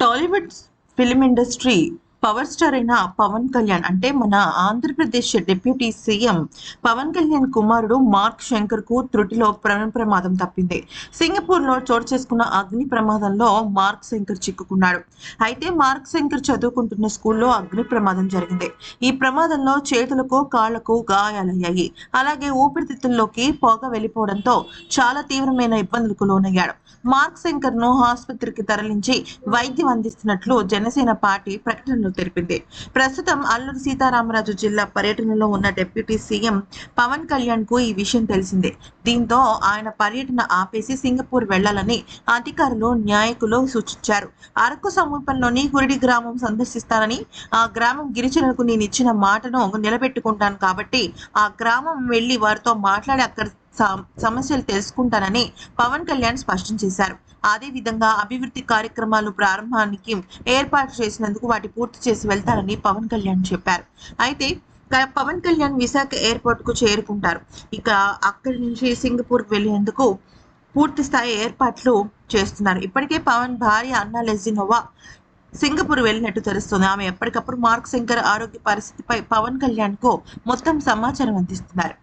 Tollywood's film industry power star అయిన పవన్ కళ్యాణ్ అంటే మన ఆంధ్రప్రదేశ్ డిప్యూటీ సీఎం పవన్ కళ్యాణ్ కుమారుడు మార్క్ శంకర్కు త్రుటిలో ప్రాణ ప్రమాదం తప్పింది. సింగపూర్లో చోటు చేసుకున్న అగ్ని ప్రమాదంలో మార్క్ శంకర్ చిక్కుకున్నాడు. అయితే మార్క్ శంకర్ చదువుకుంటున్న స్కూల్లో అగ్ని ప్రమాదం జరిగింది. ఈ ప్రమాదంలో చేతులకు కాళ్ళకు గాయాలయ్యాయి. అలాగే ఊపిరితిత్తుల్లోకి పొగ వెళ్ళిపోవడంతో చాలా తీవ్రమైన ఇబ్బందులకు లోనయ్యాడు. మార్క్ శంకర్ను ఆసుపత్రికి తరలించి వైద్యం అందిస్తున్నట్లు జనసేన పార్టీ ప్రకటనలో తెలిపింది. ప్రస్తుతం అల్లూరు సీతారామరాజు జిల్లా పర్యటనలో ఉన్న డిప్యూటీ సీఎం పవన్ కళ్యాణ్కు ఈ విషయం తెలిసిందే. దీంతో ఆయన పర్యటన ఆపేసి సింగపూర్ వెళ్ళాలని అధికారులు న్యాయకులు సూచించారు. అరకు సమీపంలోని గురిడి గ్రామం సందర్శిస్తానని ఆ గ్రామం గిరిజనులకు నేను ఇచ్చిన మాటను నిలబెట్టుకుంటాను కాబట్టి ఆ గ్రామం వెళ్ళి వారితో మాట్లాడి అక్కడ సమస్యలు తెలుసుకుంటానని పవన్ కళ్యాణ్ స్పష్టం చేశారు. అదే విధంగా అభివృద్ధి కార్యక్రమాలు ప్రారంభానికి ఏర్పాటు చేసినందుకు వాటి పూర్తి చేసి వెళ్తారని పవన్ కళ్యాణ్ చెప్పారు. అయితే పవన్ కళ్యాణ్ విశాఖ ఎయిర్పోర్ట్కు చేరుకుంటారు. ఇక అక్కడి నుంచి సింగపూర్ వెళ్ళేందుకు పూర్తి స్థాయి ఏర్పాట్లు చేస్తున్నారు. ఇప్పటికే పవన్ భార్య అన్నా లెజినోవా సింగపూర్ వెళ్ళినట్టు తెలుస్తుంది. ఆమె ఎప్పటికప్పుడు మార్క్ శంకర్ ఆరోగ్య పరిస్థితిపై పవన్ కళ్యాణ్కు మొత్తం సమాచారం అందిస్తున్నారు.